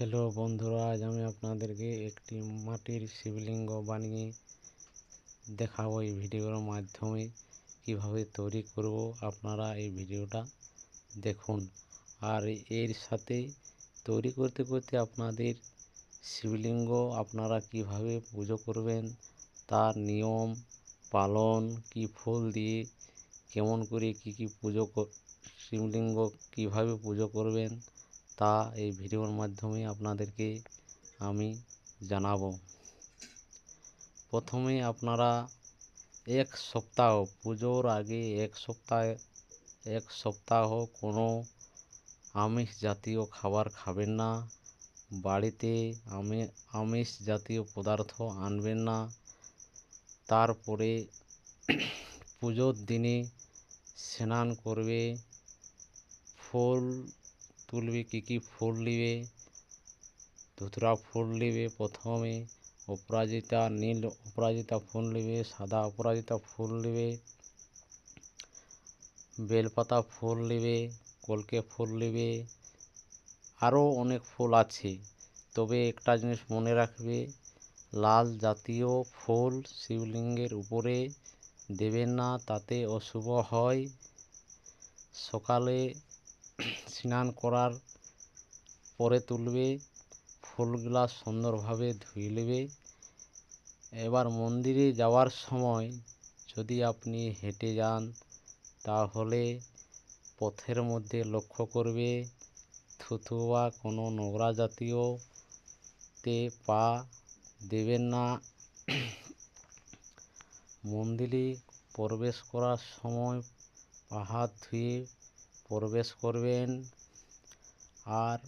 Hello বন্ধুরা, আজ আমি আপনাদেরকে একটি মাটির শিবলিঙ্গ বানিয়ে দেখাবো এই ভিডিওর মাধ্যমে। কীভাবে তৈরি করব আপনারা এই ভিডিওটা দেখুন। আর এর সাথে তৈরি করতে করতে আপনাদের শিবলিঙ্গ আপনারা কীভাবে পুজো করবেন, তার নিয়ম, পালন, কি ফুল দিয়ে কেমন করে কি কি পুজো শিবলিঙ্গ কীভাবে পুজো করবেন তা এই ভিডিওর মাধ্যমে আপনাদেরকে আমি জানাব। প্রথমে আপনারা এক সপ্তাহ, পুজোর আগে এক সপ্তাহ এক সপ্তাহ কোনো আমিষ জাতীয় খাবার খাবেন না। বাড়িতে আমি, আমিষ জাতীয় পদার্থ আনবেন না। তারপরে পুজোর দিনে স্নান করবে, ফুল তুলবে কী কী ফুল নিবে? ধুতরা ফুল নিবে প্রথমে, অপরাজিতা নীল অপরাজিতা ফুল নেবে, সাদা অপরাজিতা ফুল নেবে, বেলপাতা ফুল নেবে, কলকে ফুল নেবে, আরও অনেক ফুল আছে। তবে একটা জিনিস মনে রাখবে, লাল জাতীয় ফুল শিবলিঙ্গের উপরে দেবেন না, তাতে অশুভ হয়। সকালে স্নান করার পরে তুলবে, ফুলগুলা সুন্দরভাবে ধুয়ে নেবে। এবার মন্দিরে যাওয়ার সময় যদি আপনি হেঁটে যান, তাহলে পথের মধ্যে লক্ষ্য করবে থুতু বা কোনো নোংরা জাতীয় তে পা দেবেন না। মন্দিরে প্রবেশ করার সময় পা হাত ধুয়ে প্রবেশ করবেন। আর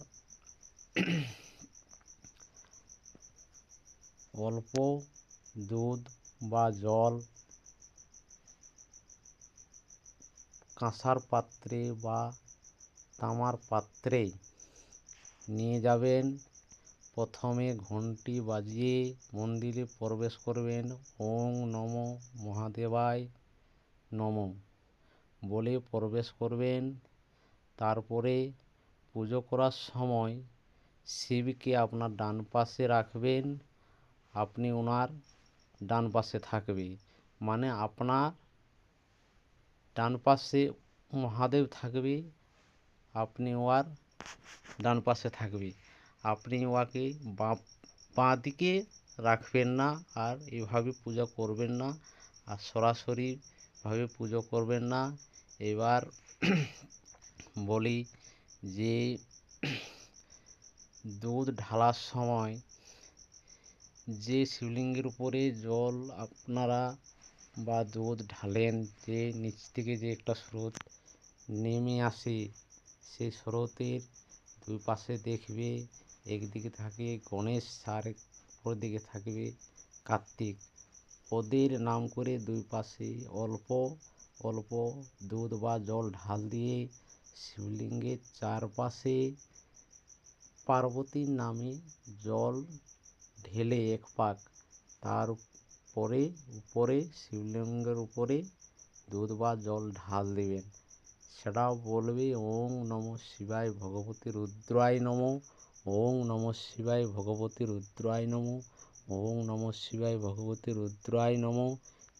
অল্প দুধ বা জল কাঁসার পাত্রে বা তামার পাত্রে নিয়ে যাবেন। প্রথমে ঘন্টি বাজিয়ে মন্দিরে প্রবেশ করবেন। ওং নম মহাদেবায় নম। বলে প্রবেশ করবেন। তারপরে পুজো করার সময় শিবকে আপনার ডান পাশে রাখবেন। আপনি ওনার ডান পাশে থাকবে। মানে আপনার ডান পাশে মহাদেব থাকবে, আপনি ওয়ার ডান পাশে থাকবে। আপনি ওয়াকে বাঁ দিকে রাখবেন না আর এভাবে পূজা করবেন না। আর সরাসরিভাবে পুজো করবেন না। এবার বলি যে দুধ ঢালার সময় যে শিবলিঙ্গের উপরে জল আপনারা বা দুধ ঢালেন, যে নিচ থেকে যে একটা স্রোত নেমে আসে সেই স্রোতের দুই পাশে দেখবে, একদিকে থাকে গণেশ, আর অপর দিকে থাকবে কার্তিক। ওদের নাম করে দুই পাশে অল্প অল্প দুধ বা জল ঢাল দিয়ে শিবলিঙ্গের চারপাশে পার্বতীর নামে জল ঢেলে এক পাক তার পরে, উপরে, শিবলিঙ্গের উপরে দুধ বা জল ঢাল দেবেন। সেটাও বলবে, ওং নম শিবায় ভগবতী রুদ্রায় নম, ওং নম শিবায় ভগবতী রুদ্রায় নম, ওং নম শিবায় ভগবতী রুদ্রায় নম।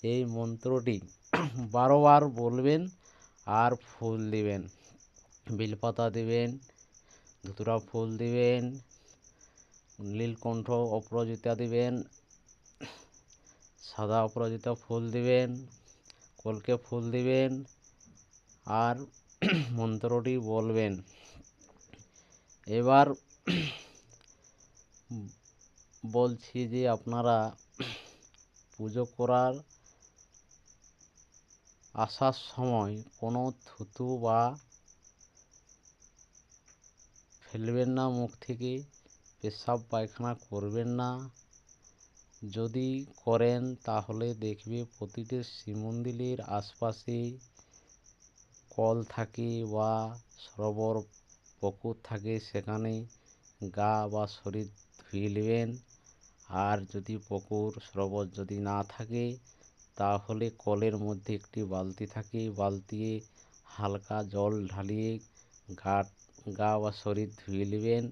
এই মন্ত্রটি বারোবার বলবেন আর ফুল দেবেন। বেলপাতা দেবেন, ধুতুরা ফুল দেবেন নীলকণ্ঠ অপরাজিতা দেবেন, সাদা অপরাজিতা ফুল দেবেন, কলকে ফুল দেবেন আর মন্ত্রটি বলবেন। এবার বলছি যে আপনারা পুজো করার আসার সময় কোনো থুতু বা ফেলবেন না মুখ থেকে, পেশাব পায়খানা করবেন না। যদি করেন তাহলে দেখবে প্রতিটি শিব মন্দিরের আশপাশে কল থাকে বা সরোবর পুকুর থাকে, সেখানে গা বা শরীর ধুয়ে নেবেন। আর যদি পুকুর, সরোবর যদি না থাকে, তাহলে কলের মধ্যে একটি বালতি থাকে। বালতিয়ে হালকা জল ঢালিয়ে গা গা বা শরীর ধুয়ে নেবেন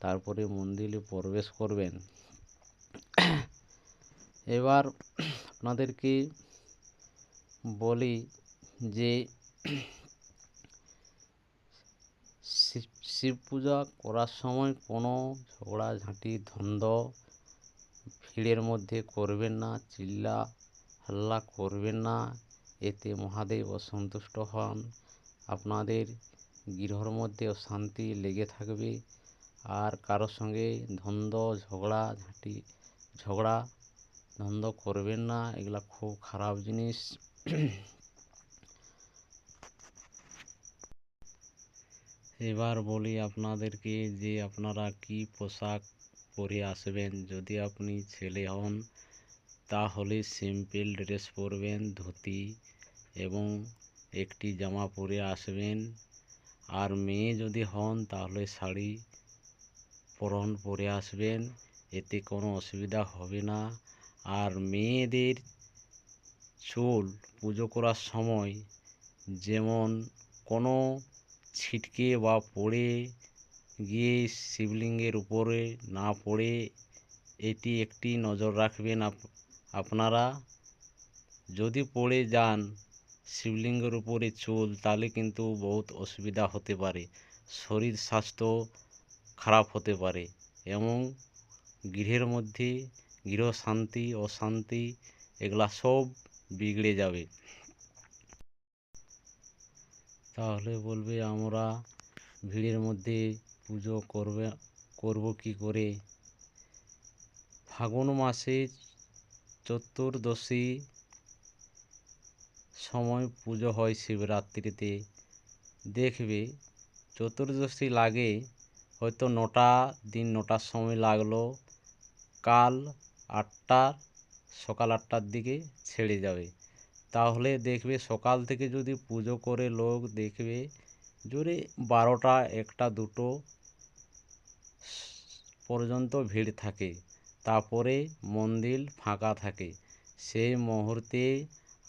তারপরে মন্দিরে প্রবেশ করবেন। এবার আপনাদেরকে বলি যে শিব পূজা করার সময় কোনো ঝগড়াঝাঁটি ধন্দ ভিড়ের মধ্যে করবেন না, চিল্লা হাল্লা করবেন না। এতে মহাদেব অসন্তুষ্ট হন। আপনাদের গৃহর মধ্যে অশান্তি লেগে থাকবে। আর কারোর সঙ্গে দ্বন্দ্ব, ঝগড়া, ঝাঁটি, ঝগড়া, দ্বন্দ্ব করবেন না। এগুলা খুব খারাপ জিনিস। এবার বলি আপনাদেরকে যে আপনারা কি পোশাক পরে আসবেন। যদি আপনি ছেলে হন, তাহলে সিম্পল ড্রেস পরবেন, ধুতি এবং একটি জামা পরে আসবেন। আর মেয়ে যদি হন, তাহলে শাড়ি পরন, পরে আসবেন। এতে কোনো অসুবিধা হবে না। আর মেয়েদের চুল পুজো করার সময় যেমন কোনো ছিটকে বা পড়ে গিয়ে শিবলিঙ্গের উপরে না পড়ে, এটি একটি নজর রাখবেন আপ- আপনারা। যদি পড়ে যান শিবলিঙ্গের উপরে চুল, তাহলে কিন্তু বহুত অসুবিধা হতে পারে। শরীর স্বাস্থ্য খারাপ হতে পারে এবং গৃহের মধ্যে গৃহ শান্তি অশান্তি এগুলা সব বিগড়ে যাবে। তাহলে বলবে, আমরা ভিড়ের মধ্যে পুজো করবে, করব কি করে? ফাগুন মাসে চতুর্দশী সময় পুজো হয় শিবরাত্রিতে। দেখবে চতুর্দশী লাগে, হয়তো নটা, দিন নটার সময় লাগল, কাল আটটার, সকাল আটটার দিকে ছেড়ে যাবে। তাহলে দেখবে সকাল থেকে যদি পুজো করে লোক দেখবে, জোরে বারোটা, একটা, দুটো পর্যন্ত ভিড় থাকে। তারপরে মন্দির ফাঁকা থাকে। সেই মুহূর্তে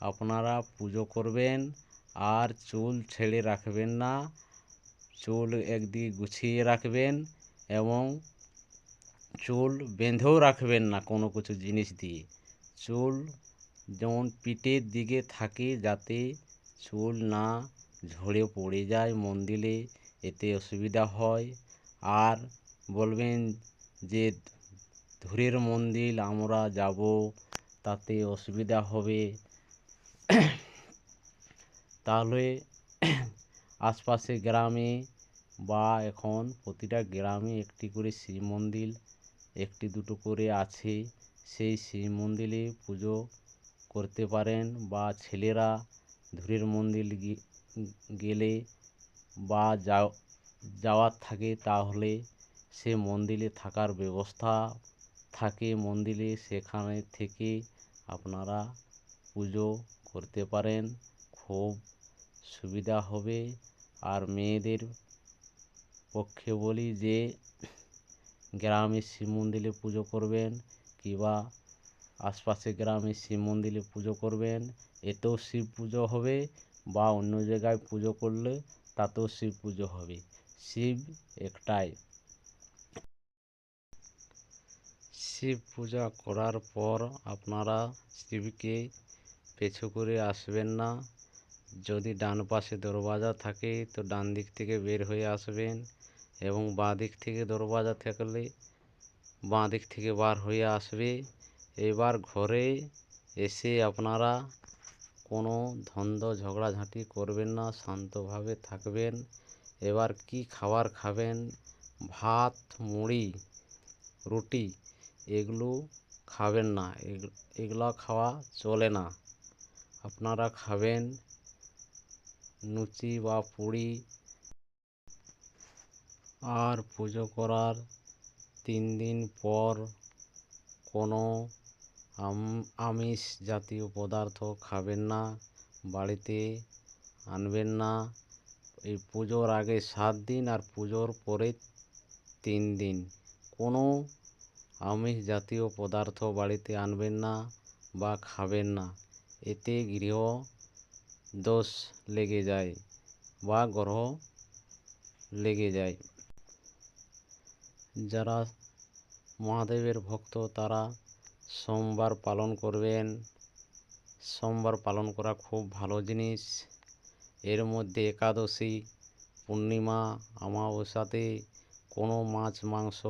আপনারা পুজো করবেন, আর চুল ছেড়ে রাখবেন না। চুল একদিকে গুছিয়ে রাখবেন এবং চুল বেঁধেও রাখবেন না কোনো কিছু জিনিস দিয়ে। চুল যেমন পিঠের দিকে থাকে যাতে চুল না ঝরে পড়ে যায় মন্দিরে, এতে অসুবিধা হয়। আর বলবেন যে দূরের মন্দির আমরা যাব, তাতে অসুবিধা হবে। তাহলে আশপাশে গ্রামে বা এখন প্রতিটা গ্রামে একটি করে শিব মন্দির, একটি দুটো করে আছে। সেই শিব মন্দিরে পুজো করতে পারেন বা ছেলেরা দূরের মন্দির গেলে বা যাও- যাওয়ার থাকে তাহলে সে মন্দিরে থাকার ব্যবস্থা থাকে। মন্দিরে সেখানে থেকে আপনারা পুজো করতে পারেন, খুব সুবিধা হবে। আর মেয়েদের পক্ষে বলি যে, গ্রামে শিব মন্দিরে পুজো করবেন কিংবা আশপাশে গ্রামে শিব মন্দিরে পুজো করবেন, এতেও শিব পুজো হবে বা অন্য জায়গায় পুজো করলে তাতেও শিব পুজো হবে। শিব একটাই। শিব পূজা করার পর আপনারা শিবকে পেছু করে আসবেন না। যদি ডান পাশে দরওয়াজা থাকে, তো ডান দিক থেকে বের হয়ে আসবেন এবং বাঁ দিক থেকে দরওয়াজা থাকলে বাঁ দিক থেকে বার হয়ে আসবে। এবার ঘরে এসে আপনারা কোনো দ্বন্দ্ব ঝগড়াঝাঁটি করবেন না, শান্তভাবে থাকবেন। এবার কি খাবার খাবেন? ভাত, মুড়ি, রুটি, এগুলো খাবেন না। এগ- এগুলো খাওয়া চলে না। আপনারা খাবেন লুচি বা পুরি আর পুজো করার তিন দিন পর কোনো আম- আমিষ জাতীয় পদার্থ খাবেন না, বাড়িতে আনবেন না। এই পুজোর আগে সাত দিন আর পুজোর পরে তিন দিন। কোনো আমিষ জাতীয় পদার্থ বাড়িতে আনবেন না বা খাবেন না। এতে গৃহ দোষ লেগে যায় বা গ্রহ লেগে যায়। যারা মহাদেবের ভক্ত, তারা সোমবার পালন করবেন। সোমবার পালন করা খুব ভালো জিনিস। এর মধ্যে একাদশী, পূর্ণিমা, অমাবস্যাতে কোনো মাছ, মাংস,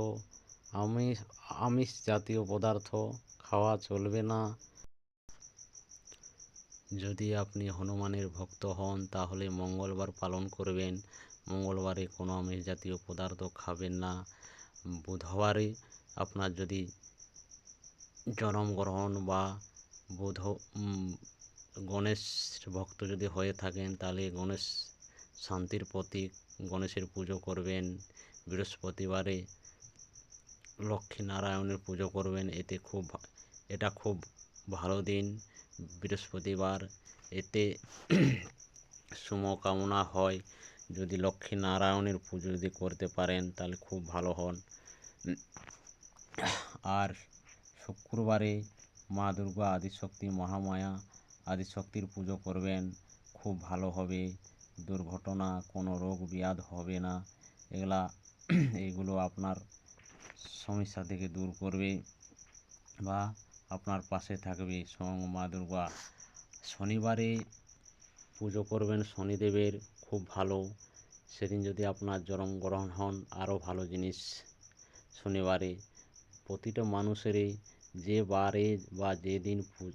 আমিষ আমিষ জাতীয় পদার্থ খাওয়া চলবে না। যদি আপনি হনুমানের ভক্ত হন, তাহলে মঙ্গলবার পালন করবেন। মঙ্গলবারে কোনো আমিষ জাতীয় পদার্থ খাবেন না। বুধবারে আপনার যদি জন্মগ্রহণ বা বুধ গণেশ ভক্ত যদি হয়ে থাকেন, তাহলে গণেশ শান্তির প্রতীক, গণেশের পুজো করবেন। বৃহস্পতিবারে লক্ষ্মী নারায়ণের পুজো করবেন। এতে খুব এটা খুব ভালো দিন। বৃহস্পতিবার এতে শুভকামনা হয়। যদি লক্ষ্মী নারায়ণের পুজো যদি করতে পারেন, তাহলে খুব ভালো হন। আর শুক্রবারে মা দুর্গা আদিশক্তি মহামায়া আদিশক্তির পুজো করবেন। খুব ভালো হবে। দুর্ঘটনা, কোনো রোগ ব্যাধ হবে না। এগুলা এইগুলো আপনার সমস্যা থেকে দূর করবে বা আপনার পাশে থাকবে স্বয়ং মা দুর্গা। শনিবারে পুজো করবেন শনিদেবের, খুব ভালো। সেদিন যদি আপনার জন্মগ্রহণ হন, আরও ভালো জিনিস শনিবারে। প্রতিটা মানুষেরই যে বারে বা যে দিন পু-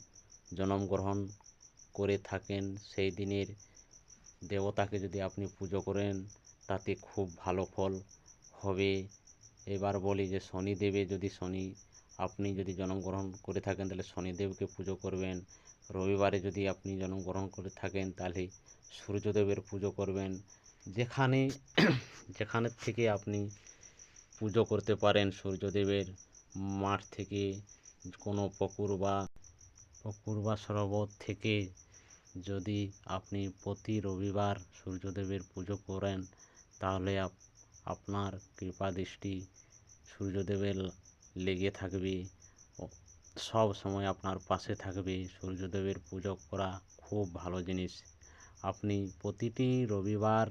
জন্মগ্রহণ করে থাকেন, সেই দিনের দেবতাকে যদি আপনি পুজো করেন, তাতে খুব ভালো ফল হবে। এবার বলি যে শনিদেবে যদি শনি আপনি যদি জন্মগ্রহণ করে থাকেন, তাহলে শনিদেবকে পুজো করবেন। রবিবারে যদি আপনি জন্মগ্রহণ করে থাকেন, তাহলে সূর্যদেবের পুজো করবেন। যেখানে যেখানে থেকে আপনি পুজো করতে পারেন, সূর্যদেবের মাঠ থেকে কোনো পুকুর বা পুকুর বা সরোবর থেকে যদি আপনি প্রতি রবিবার সূর্যদেবের পুজো করেন, তাহলে আপনার কৃপা দৃষ্টি সূর্যদেবের লেগে থাকবে। সব সময় আপনার পাশে থাকবে। সূর্যদেবের পুজো করা খুব ভালো জিনিস। আপনি প্রতিটি রবিবার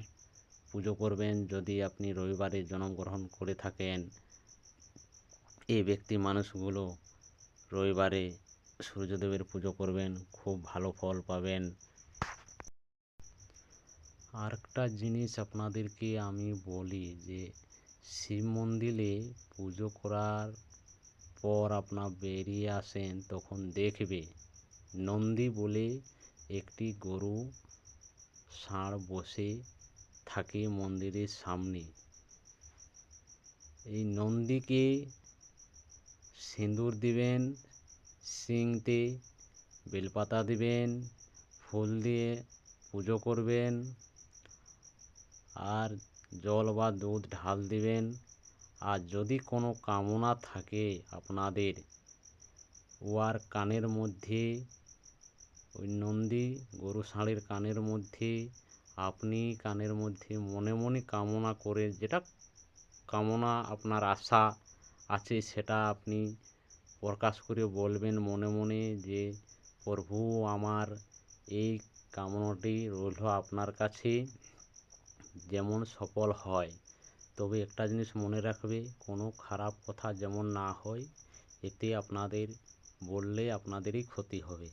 পুজো করবেন যদি আপনি রবিবারে জন্মগ্রহণ করে থাকেন। এই ব্যক্তি মানুষগুলো রবিবারে সূর্যদেবের পুজো করবেন, খুব ভালো ফল পাবেন। আরেকটা জিনিস আপনাদেরকে আমি বলি যে, শিব মন্দিরে পুজো করার পর আপনার বেরিয়ে আসেন, তখন দেখবে নন্দী বলে একটি গরু ষাঁড় বসে থাকে মন্দিরের সামনে। এই নন্দীকে সিঁদুর দিবেন সিংতে বেলপাতা দিবেন, ফুল দিয়ে পুজো করবেন, আর জল বা দুধ ঢাল দিবেন। আর যদি কোনো কামনা থাকে আপনাদের উয়ার কানের মধ্যে, ওই নন্দী গরু ষাঁড়ের কানের মধ্যে, আপনি কানের মধ্যে মনে মনে কামনা করে, যেটা কামনা আপনার আশা আছে সেটা আপনি প্রকাশ করে বলবেন মনে মনে যে, প্রভু, আমার এই কামনাটি রইল আপনার কাছে, যেমন সফল হয়। তবে একটা জিনিস মনে রাখবে, কোনো খারাপ কথা যেমন না হয়, এতে আপনাদের বললে আপনাদেরই ক্ষতি হবে।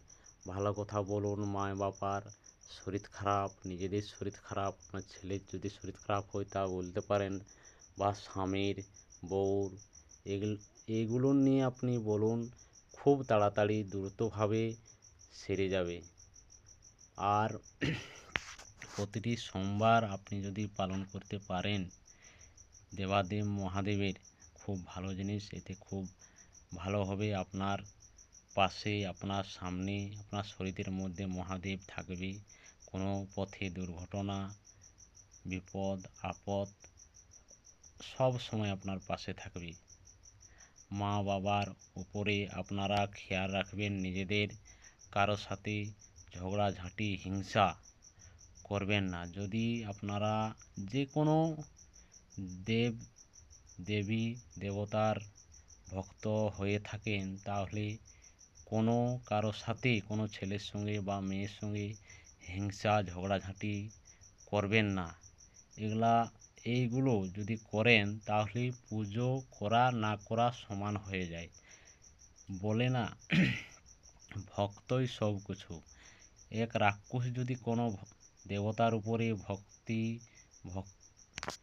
ভালো কথা বলুন মা বাবার শরীর খারাপ, নিজেদের শরীর খারাপ, আপনার ছেলের যদি শরীর খারাপ হয় তা বলতে পারেন, বা স্বামীর, বউর, এগুলো এইগুলো নিয়ে আপনি বলুন, খুব তাড়াতাড়ি দ্রুতভাবে সেরে যাবে। আর প্রতিটি সোমবার আপনি যদি পালন করতে পারেন দেবাদেব মহাদেবের খুব ভালো জিনিস। এতে খুব ভালো হবে আপনার পাশে, আপনার সামনে, আপনার শরীরের মধ্যে মহাদেব থাকবে। কোনো পথে দুর্ঘটনা, বিপদ, আপদ সব সময় আপনার পাশে থাকবে। মা বাবার উপরে আপনারা খেয়াল রাখবেন, নিজেদের কারও সাথে ঝগড়াঝাঁটি হিংসা করবেন না। যদি আপনারা যে কোনো দেব, দেবী, দেবতার ভক্ত হয়ে থাকেন, তাহলে কোনো কারও সাথে কোনো ছেলের সঙ্গে বা মেয়ের সঙ্গে হিংসা, ঝগড়াঝাঁটি করবেন না। এগুলা, এইগুলো যদি করেন, তাহলে পুজো করা, না করা সমান হয়ে যায়। বলে না, ভক্তই সব কিছু। এক রাক্ষস যদি কোনো দেবতার উপরে ভক্তি ভক-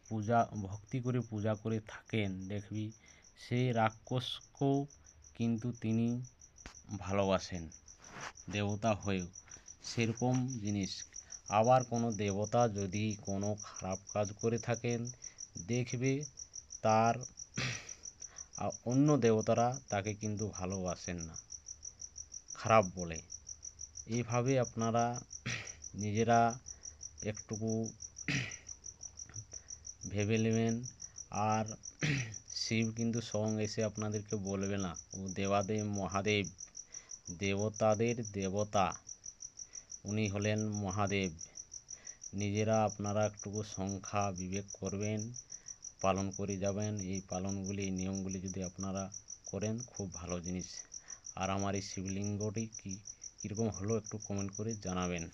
পূজা, ভক্তি করে পূজা করে থাকেন, দেখবি সেই রাক্ষসকেও কিন্তু তিনি ভালোবাসেন, দেবতা হয়েও। সেরকম জিনিস। আবার কোনো দেবতা যদি কোনো খারাপ কাজ করে থাকেন, দেখবে তার অন্য দেবতারা তাকে কিন্তু ভালোবাসেন না। খারাপ বলে। এইভাবে আপনারা নিজেরা একটুকু ভেবে নেবেন। আর শিব কিন্তু স্বয়ং এসে আপনাদেরকে বলবে না। ও দেবাদেব, মহাদেব, দেবতাদের দেবতা। উনি হলেন মহাদেব। নিজেরা আপনারা একটুকু সংখ্যা বিবেক করবেন, পালন করে যাবেন। এই পালনগুলি, এই নিয়মগুলি যদি আপনারা করেন, খুব ভালো জিনিস। আর আমার এই শিবলিঙ্গটি কী, কীরকম হলো একটু কমেন্ট করে জানাবেন।